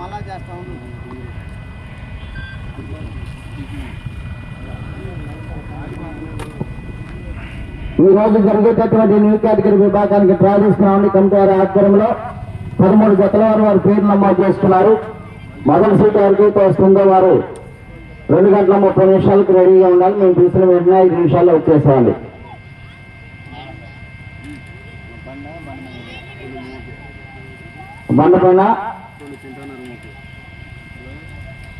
మళ్ళా చేస్తా. ఉండు ఈ రోజు జరిగేటటువంటి న్యూ కేటగిరీ విభాగానికి ట్రావెల్స్ నామిని కమిటీ వారి ఆధ్వర్యంలో పదమూడు జతల వారు వారి పేరు నమోదు చేసుకున్నారు. మొదటి సీట్ ఎవరికైతే వస్తుందో వారు రెండు గంటల ముప్పై నిమిషాలకు రెడీగా ఉండాలి. మేము చూసిన వెంటనే ఐదు నిమిషాల్లో వచ్చేసేయాలి బండ పైన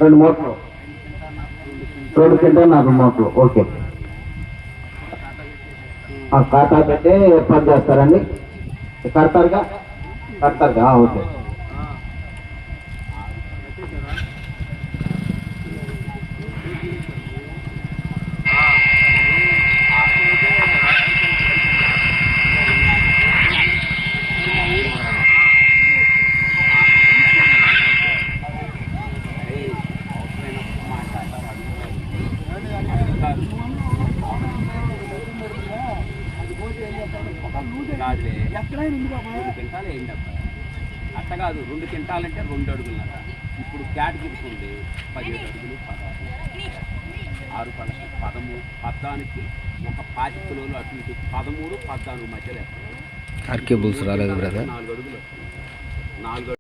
రెండు మూటలు? రెండు కింద నాలుగు మోట్లు ఓకే. ఆ ఖాతా పెట్టి ఏర్పాటు చేస్తారండి? కడతారుగా? కడతారుగా ఓకే. అట్ట కాదు రెండు క్వింటాలంటే రెండు అడుగులున్నర. ఇప్పుడు కేటగిరీకి ఉంది పదిహేడు అడుగులు పదహారు. ఆరు పద పదమూడు పద్దానికి ఒక పాతి కిలోలు అటు ఇటు పదమూడు పద్నాలుగు మధ్యలో ఆర్కే బుల్స్ రాలేదు బ్రదర్? నాలుగు అడుగులు నాలుగు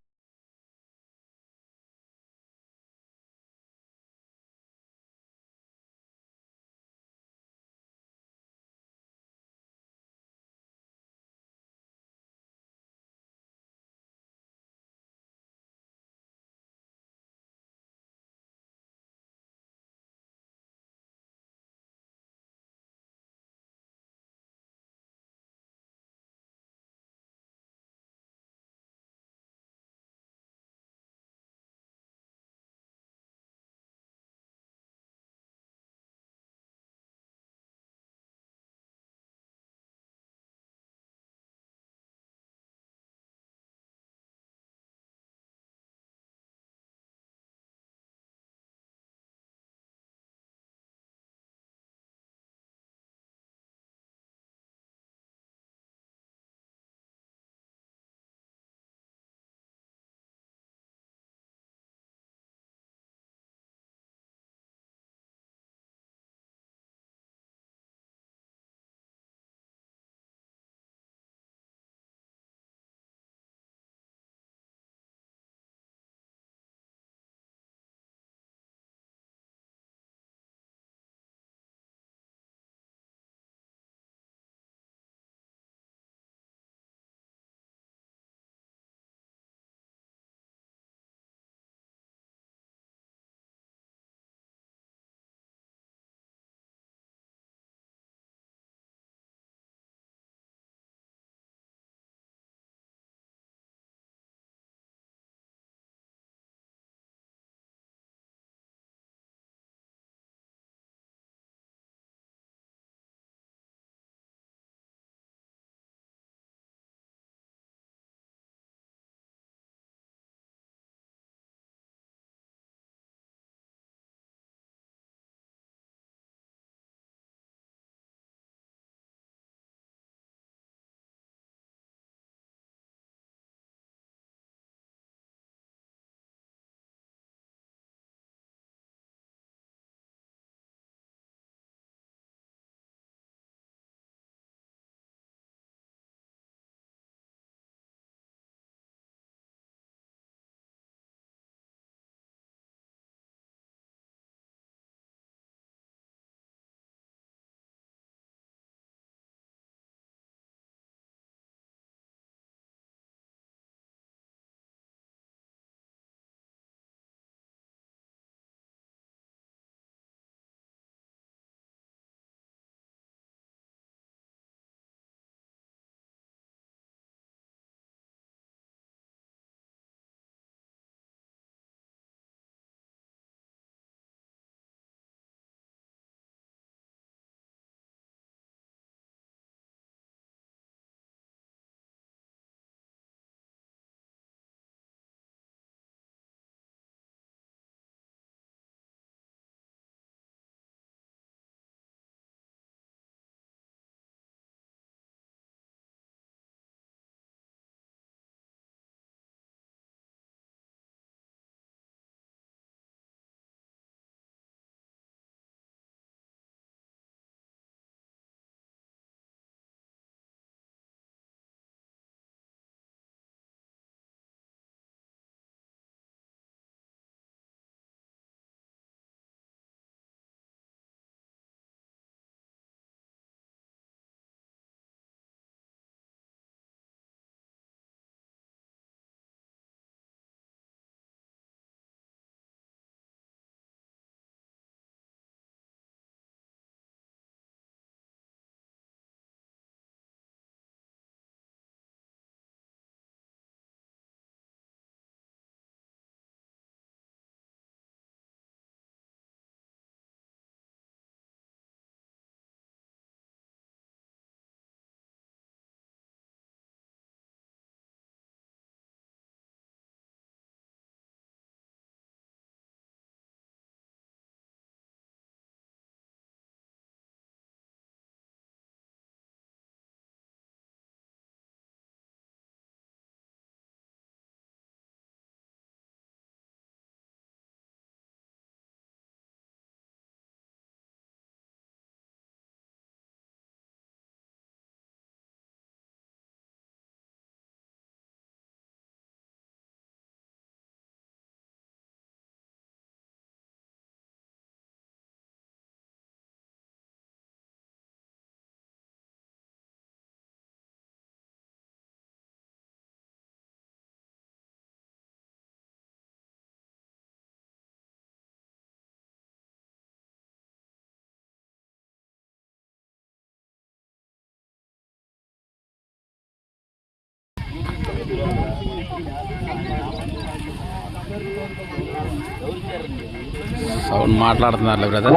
సౌండ్ మాట్లాడుతున్నారు బ్రదర్.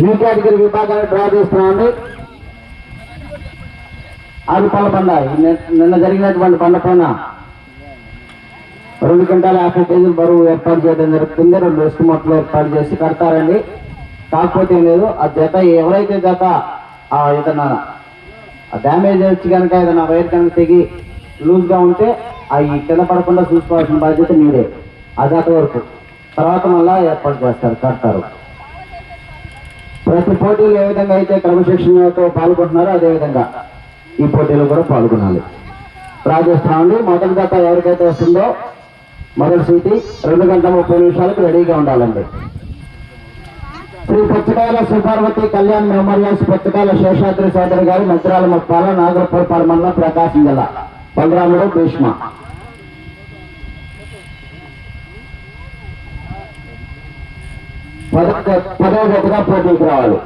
ఈ కేటగిరీ విభాగాన్ని డ్రా చేస్తున్నామండి అది పళ్ళ పండ. నిన్న జరిగినటువంటి పండ పైన రెండు గంటల యాభై కేజీలు బరువు ఏర్పాటు చేయడం జరుగుతుంది. రెండు రిస్క్ మొత్తం ఏర్పాటు చేసి కడతారండి. కాకపోతే ఏం లేదు. ఆ జత ఎవరైతే జత ఆ ఏదైనా డ్యామేజ్ వచ్చి కనుక ఏదైనా వైర్ కనుక తెగి లూజ్గా ఉంటే అవి కింద పడకుండా చూసుకోవాల్సిన బాధ్యత మీరే ఆ జత వరకు. తర్వాత మళ్ళా ఏర్పాటు చేస్తారు కడతారు. ప్రతి పోటీలు ఏ విధంగా అయితే క్రమశిక్షణతో పాల్గొంటున్నారో అదే విధంగా ఈ పోటీలో కూడా పాల్గొనాలి. రాజస్థాన్ మొదటి జత ఎవరికైతే వస్తుందో మొదటి సీటి రెండు గంటల ముప్పై నిమిషాలకు రెడీగా ఉండాలండి. శ్రీ పుచ్చకాయల సుపార్వతి కళ్యాణ్ మెమోరియల్స్ పుచ్చకాయల శేషాద్రి సోదరి గారు మంత్రాల ముప్పాల నాగరపూర్ మండలం ప్రకాశం జిల్లా. బలరాముడు భీష్మ. పద- పదవ పోటీకి రావాలి.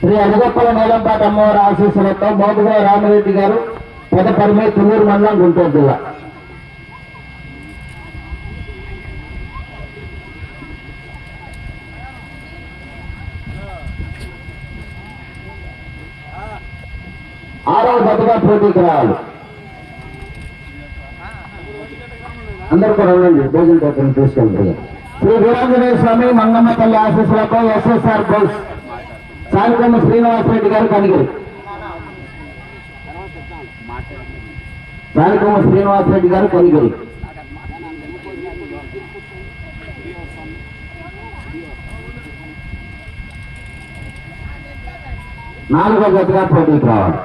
శ్రీ అడగప్పల నీలంపాటి అమ్మవారి ఆశీస్సులతో మోదుగా రామరెడ్డి గారు. పెద్ద పరిమే తుమ్మూరు మండలం గుంటూరు జిల్లా. ఆరవ జతగా పోటీకి రావాలి. అందరూ కూడా ఉండండి భోజనం దగ్గర తీసుకెళ్తారు. శ్రీ వీరాంజనేయ స్వామి మంగమ్మ తల్లి ఆశీస్సులతో ఎస్ఎస్ఆర్ బోస్. సాయికొమ్మ శ్రీనివాసరెడ్డి గారు కనిగిరి. సాయికొమ్మ శ్రీనివాసరెడ్డి గారు కనిగిరి నాలుగో జతగా పోటీకి రావాలి.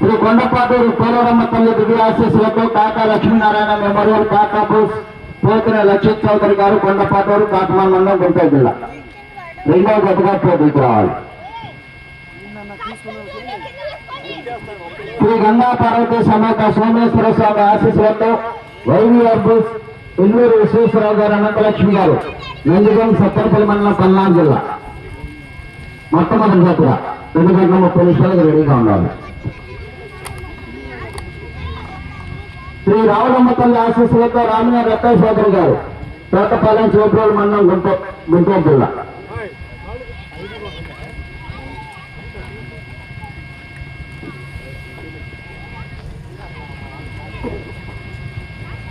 శ్రీ కొండపాటూరు పోలవరమ్మ తల్లి దివ్య ఆశీస్సులతో కాకా లక్ష్మీనారాయణ మెమోరియల్ కాకా బోస్ పోతున్న లక్షిత్ చౌదరి గారు కొండపాటూరు కాకమాన్ మండలం గుంటూరు జిల్లా. రెండవ జతగా పోటీకి రావాలి. శ్రీ గంగా పార్వతి సమేత సోమేశ్వర స్వామి ఆశీస్సులతో వైవీఆర్ బోస్ ఇల్లూరు విశ్వేశ్వరరావు గారు అనంతలక్ష్మి గారు నందిగం సత్తరపల్లి మండలం పల్నాడు జిల్లా. మొట్టమొదటి జాతర రెండు గంటల ముప్పై నిమిషాలకు రెడీగా ఉండాలి. శ్రీ రావులమ్మ తల్లి ఆశీస్సులతో రామిన రత్న సోదరి గారు తోటపాలెం చేబ్రోలు మండలం గుంటూరు గుంటూరు జిల్లా.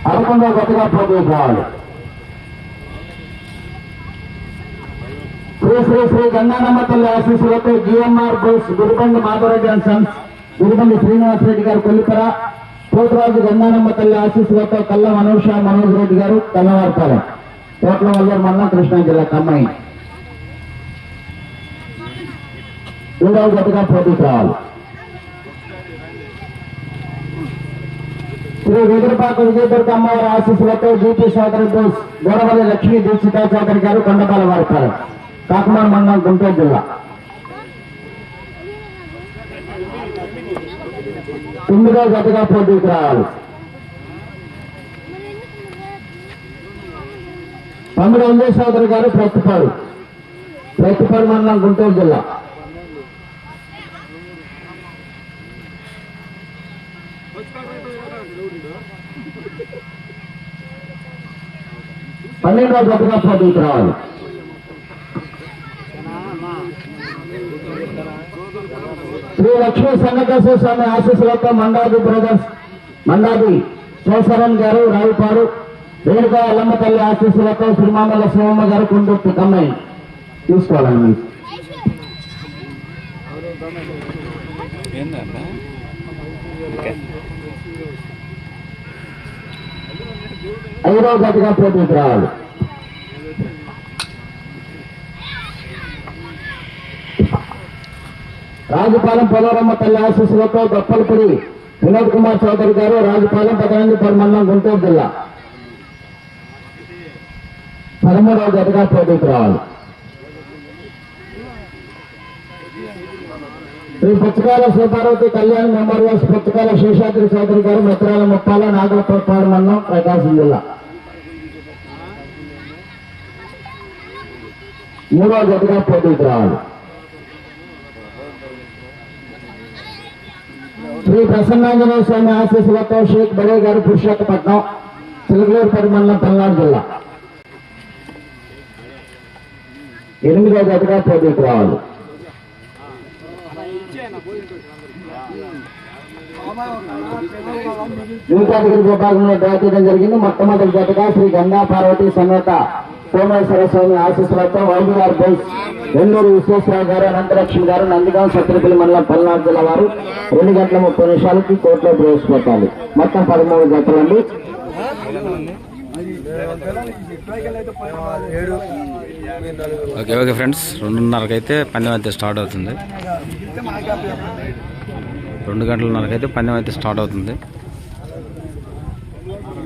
పదకొండవ గతగా పోటీకి శ్రీ శ్రీ శ్రీ గంగానమ్మ తల్లి ఆశీస్సులతో GMR Bose Gurubandi Madhavareddy and sons Gurubandi Srinivas Reddy గారు కొల్లిపర పోతురాజు గంగానమ్మ తల్లి ఆశీస్సులతో కల్ల మనోష మనోజ్ రెడ్డి గారు కల్లవారిపాలెం కోట్ల వల్లూరు మండలం కృష్ణా జిల్లా కమ్మాయి ఏడవ గతగా పోటీకి రావాలి శ్రీ వెదురుపాక విజయదుర్గ అమ్మవారి ఆశీస్సులతో జీపీ సోదరి గోడవల్లి లక్ష్మీ దీక్షిత చౌదరి గారు కొండపాల వారిపాలెం కాకుమాన మండలం గుంటూరు జిల్లా. తొమ్మిదో గతగా పోటీకి రావాలి. తమ్ముడు అంజయ్ సోదరి గారు ప్రతిపాడు ప్రతిపాడు మండలం గుంటూరు జిల్లా. పన్నెండవ గొప్ప పోటీకి రావాలి శ్రీ లక్ష్మీ సంగటేశ్వర స్వామి ఆశీస్సులతో మండాది బ్రదర్స్ మండాది శివశరణ్ గారు రావుపాడు రేణుకా అల్లమ్మ తల్లి ఆశీస్సులతో శ్రీమామల శివమ్మ గారు కుండుర్తి కమ్మాయి తీసుకోవాలండి ఏందన్నా? ఐదవ జతగా పోటీకి రావాలి. రాజుపాలెం పొలవరమ్మ తల్లి ఆశీస్సులతో గొప్పలపూడి వినోద్ కుమార్ చౌదరి గారు రాజుపాలెం పదనందిపూర్ మండలం గుంటూరు జిల్లా. పదమూడవ జతగా పోటీకి రావాలి. ఈ పుస్తకాల శ్రీపార్వతి కళ్యాణ్ నెంబర్ మెమోరియల్స్ పుస్తకాల శేషాద్రి చౌదరి గారు మిత్రాల ముప్పాల నాగలపాడు మండలం ప్రకాశం జిల్లా. మూడో జతగా పోటీకి రావాలి. శ్రీ ప్రసన్నాంజనేయ స్వామి ఆశీస్సులతో షేక్ బడే గారు పురుషోత్తపట్నం చిలకలూరుపేట మండలం పల్నాడు జిల్లా. ఎనిమిదో జతగా పోటీకి రావాలి. న్యూ విభాగంలో డ్రా చేయడం జరిగింది. మొట్టమొదటి జతగా శ్రీ గంగా పార్వతి సమేత సోమేశ్వర స్వామి ఆశీస్సులతో వైద్యుగారు బోస్ వెల్లూరు విశ్వేశ్వరరావు గారు అనంతలక్ష్మి గారు నందిగాం సత్రపల్లి మండలం పల్నాడు జిల్లా వారు రెండు గంటల ముప్పై నిమిషాలకి కోర్టులో ప్రవేశపెట్టాలి. మొత్తం పదమూడు జతలండి ఓకే ఓకే ఫ్రెండ్స్. రెండున్నరకి అయితే పందెం అయితే స్టార్ట్ అవుతుంది. రెండు గంటలన్నరకైతే అయితే పందెం అయితే స్టార్ట్ అవుతుంది.